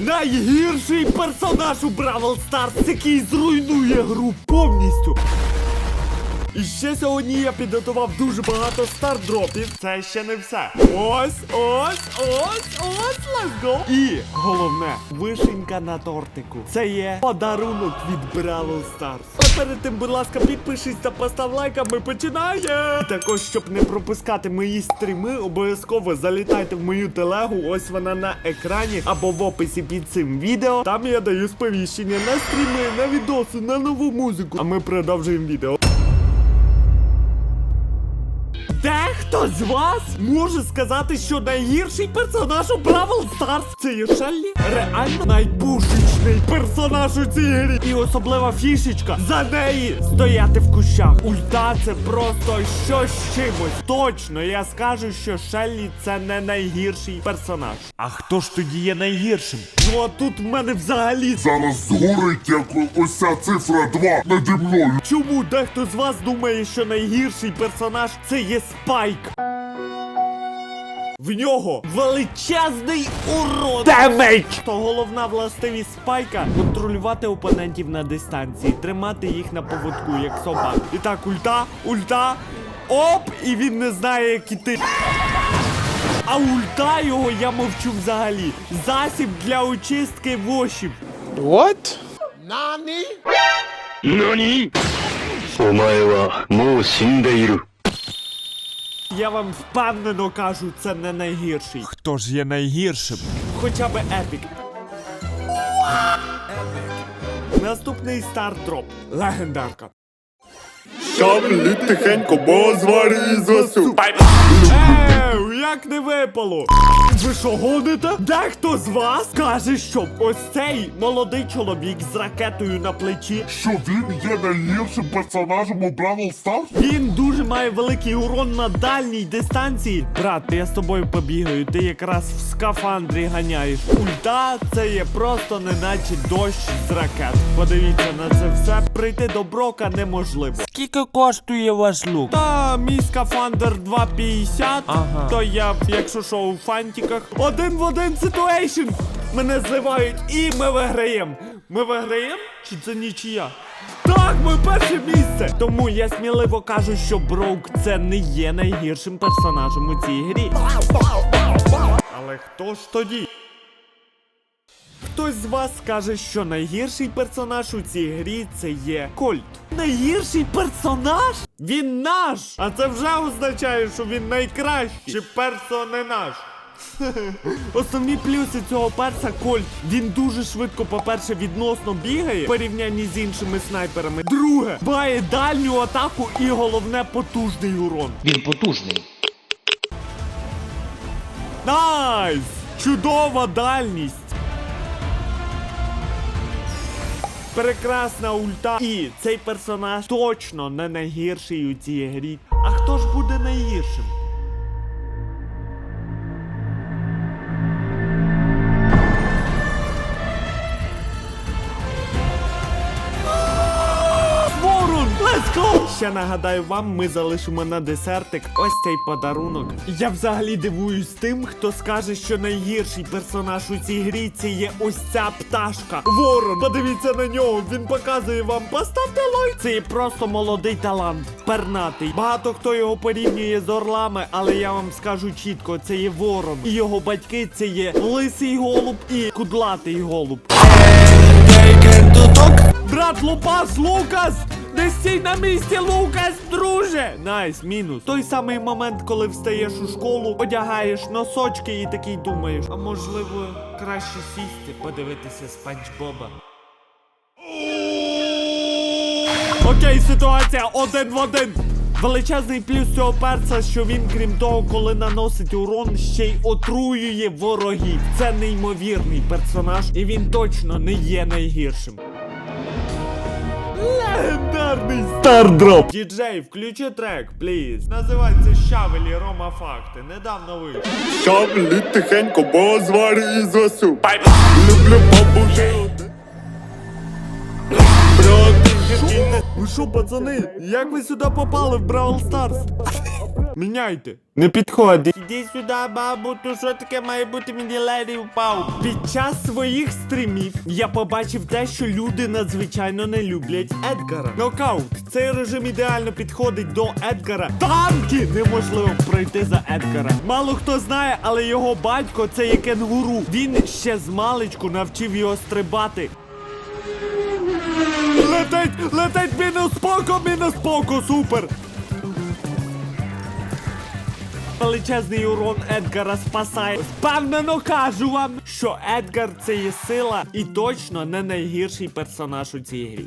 Найгірший персонаж у Бравл Старс, який зруйнує гру повністю. І ще сьогодні я підготував дуже багато стардропів. Це ще не все. Ось, ось, ось, ось, let's go. І головне, вишенька на тортику. Це є подарунок від Бравл Старс. А перед тим, будь ласка, підпишись та постав лайк, а ми починаємо. І також, щоб не пропускати мої стріми, обов'язково залітайте в мою телегу. Ось вона на екрані або в описі під цим відео. Там я даю сповіщення на стріми, на відоси, на нову музику. А ми продовжуємо відео. Дехто з вас може сказати, що найгірший персонаж у Бравл Старс це є Шеллі? Реально найпушечний персонаж у цій грі. І особлива фішечка за неї стояти в кущах. Ульта це просто щось з чимось. Точно, я скажу, що Шеллі це не найгірший персонаж. А хто ж тоді є найгіршим? Ну а тут в мене взагалі Зараз згорить як ось ця цифра 2 наді мною. Чому дехто з вас думає, що найгірший персонаж це є Спайк? В нього величезний урон! Демедж! То головна властивість спайка контролювати опонентів на дистанції, тримати їх на поводку, як собак. І так, ульта, ульта, оп! І він не знає, як іти. А ульта його я мовчу взагалі. Засіб для очистки вошів. What? 何お前はもう死んでいる。 Я вам впевнено кажу, це не найгірший. Хто ж є найгіршим? Хоча би епік. Наступний стардроп. Легендарка. Шаблі тихенько, бо зварі засу. Еу, як не випало? Ви що гоните? Дехто з вас каже, що ось цей молодий чоловік з ракетою на плечі. Що він є найгіршим персонажем у Бравл Старс? Він дуже має великий урон на дальній дистанції. Брат, я з тобою побігаю, ти якраз в скафандрі ганяєш. Ульта це є просто неначе дощ з ракет. Подивіться на це все. Прийти до брока неможливо. Скільки коштує ваш лук? Та мій скафандр 2,50. Ага. То я, якщо що, у фантиках. Один в один ситуейшн. Мене зливають і ми виграємо. Ми виграємо? Чи це нічия? Так, ми перше місце! Тому я сміливо кажу, що Броук це не є найгіршим персонажем у цій грі. Але хто ж тоді? Хтось з вас скаже, що найгірший персонаж у цій грі це є Кольт. Найгірший персонаж? Він наш! А це вже означає, що він найкращий. персо не наш. Основні плюси цього перса Кольт. Він дуже швидко, по-перше, відносно бігає в порівнянні з іншими снайперами. Друге, має дальню атаку і головне потужний урон. Він потужний. Найс! Чудова дальність! Прекрасна ульта. І цей персонаж точно не найгірший у цій грі. А хто ж буде найгіршим? Ще нагадаю вам, ми залишимо на десертик ось цей подарунок. Я взагалі дивуюсь тим, хто скаже, що найгірший персонаж у цій грі це є ось ця пташка. Ворон, подивіться на нього, він показує вам. Поставте лайк. Це є просто молодий талант, пернатий. Багато хто його порівнює з орлами, але я вам скажу чітко, це є ворон. І його батьки це є лисий голуб і кудлатий голуб. Брат Лупас, Лукас! Не стій на місці, Лукас, друже! Найс, мінус. Той самий момент, коли встаєш у школу, одягаєш носочки і такий думаєш, а можливо, краще сісти, подивитися Спанч Боба. Окей, ситуація один в один. Величезний плюс цього перца, що він, крім того, коли наносить урон, ще й отруює ворогів. Це неймовірний персонаж, і він точно не є найгіршим. Стардроп! Діджей, включи трек, пліз. Називається Щавелі Рома Факти. Недавно вийшов. Щавелі тихенько, бо зварі засу. Люблю бабушек. Ви що, пацани? Як ви сюди попали в Бравл Старс? Міняйте. Не підходить. Іди сюди, бабу, то що таке має бути мені леді впав. Під час своїх стрімів я побачив те, що люди надзвичайно не люблять Едгара. Нокаут. Цей режим ідеально підходить до Едгара. Танки неможливо пройти за Едгара. Мало хто знає, але його батько це є кенгуру. Він ще з маличку навчив його стрибати. Летить, летить, мінус поко, мінус поко, супер. Величезний урон Едгара спасає. Впевнено кажу вам, що Едгар це є сила і точно не найгірший персонаж у цій грі.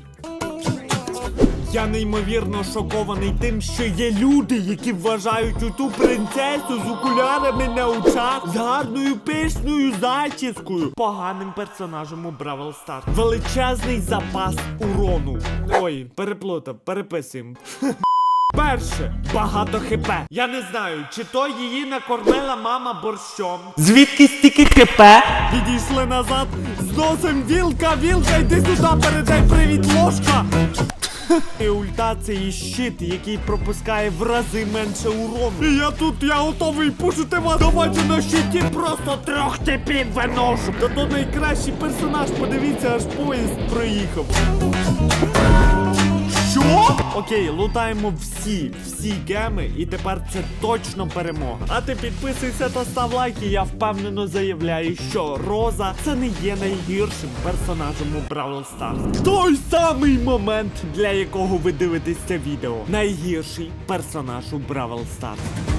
Я неймовірно шокований тим, що є люди, які вважають ту принцесу з окулярами на очах, з гарною пишною зачіскою, поганим персонажем у Бравл Старс. Величезний запас урону. Ой, переплутав, переписуємо. Перше, багато хп. Я не знаю, чи то її накормила мама борщом. Звідки стільки хп? Підійшли назад, зносим вілка, вілка, йди сюди, передай привіт, ложка. І ульта це і щит, який пропускає в рази менше урону. І я тут, я готовий пушити вас. Давайте на щиті просто трьох типів виношу. Та то найкращий персонаж, подивіться, аж поїзд проїхав. Окей, лутаємо всі, всі геми, і тепер це точно перемога. А ти підписуйся та став лайк, і я впевнено заявляю, що Роза це не є найгіршим персонажем у Бравл Stars. Той самий момент, для якого ви дивитесь це відео. Найгірший персонаж у Бравл Stars.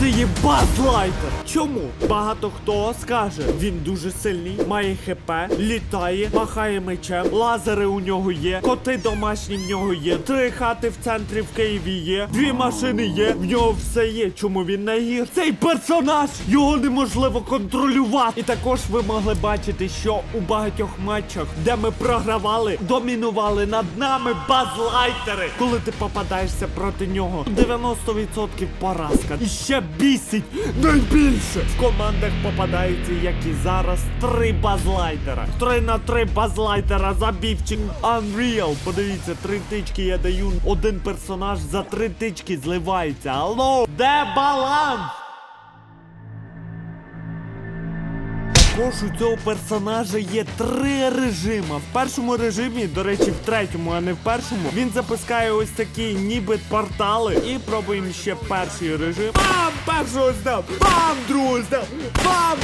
Це є базлайтер. Чому? Багато хто скаже, він дуже сильний, має хп, літає, махає мечем, лазери у нього є, коти домашні в нього є, три хати в центрі в Києві є, дві машини є, в нього все є. Чому він найгірший? Цей персонаж його неможливо контролювати. І також ви могли бачити, що у багатьох матчах, де ми програвали, домінували над нами базлайтери. Коли ти попадаєшся проти нього, 90% поразка. І ще бісить найбільше. В командах попадаються, як і зараз, три базлайтера. Три на три базлайтера забівчик. Unreal. Подивіться, три тички я даю. Один персонаж за три тички зливається. Алло, де баланс? Також у цього персонажа є три режима. В першому режимі, до речі, в третьому, а не в першому, він запускає ось такі ніби портали. І пробуємо ще перший режим. Бам! Першого здав! Бам! Другого здав! Бам!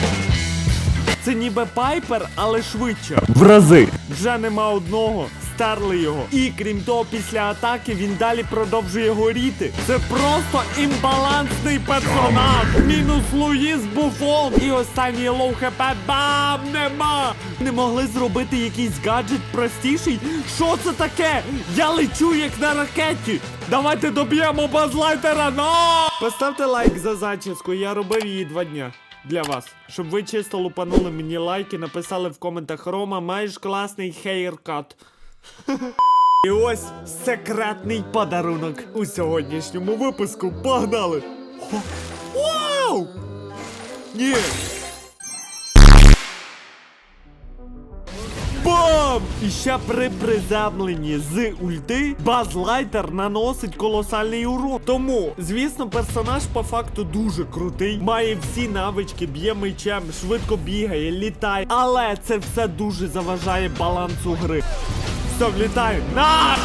Це ніби пайпер, але швидше. В рази. Вже нема одного. Стерли його. І крім того, після атаки він далі продовжує горіти. Це просто імбалансний персонаж. Мінус Луїс Буфон. І останній лоу хп. Бам! Нема! Не могли зробити якийсь гаджет простіший. Що це таке? Я лечу як на ракеті. Давайте доб'ємо базлайтера. Но! Поставте лайк за зачіску. Я робив її два дня для вас. Щоб ви чисто лупанули мені лайки, написали в коментах Рома, маєш класний хейркат. І ось секретний подарунок у сьогоднішньому випуску. Погнали! Вау! Ні! Бам! І ще при приземленні з ульти Базлайтер наносить колосальний урон. Тому, звісно, персонаж по факту дуже крутий, має всі навички, б'є мечем, швидко бігає, літає. Але це все дуже заважає балансу гри. Все, влітаю. На!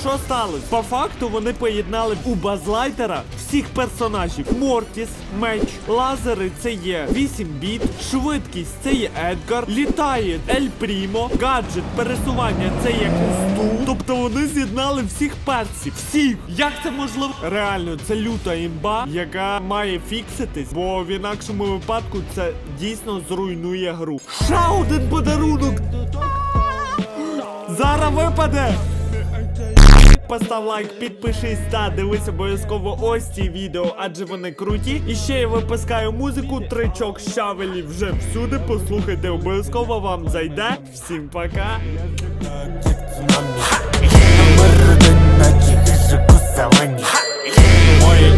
Що сталося? По факту вони поєднали у базлайтера всіх персонажів: Мортіс, меч, лазери це є 8 біт, швидкість це є Едгар, літає Ель Прімо, гаджет, пересування це є Кусту. Тобто вони з'єднали всіх персів. Всіх! Як це можливо? Реально, це люта імба, яка має фікситись, бо в інакшому випадку це дійсно зруйнує гру. Ще один подарунок! Зараз випаде! Постав лайк, підпишись та дивись обов'язково ось ці відео, адже вони круті. І ще я випускаю музику, тричок щавелів вже всюди. Послухайте, обов'язково вам зайде. Всім пока. Моє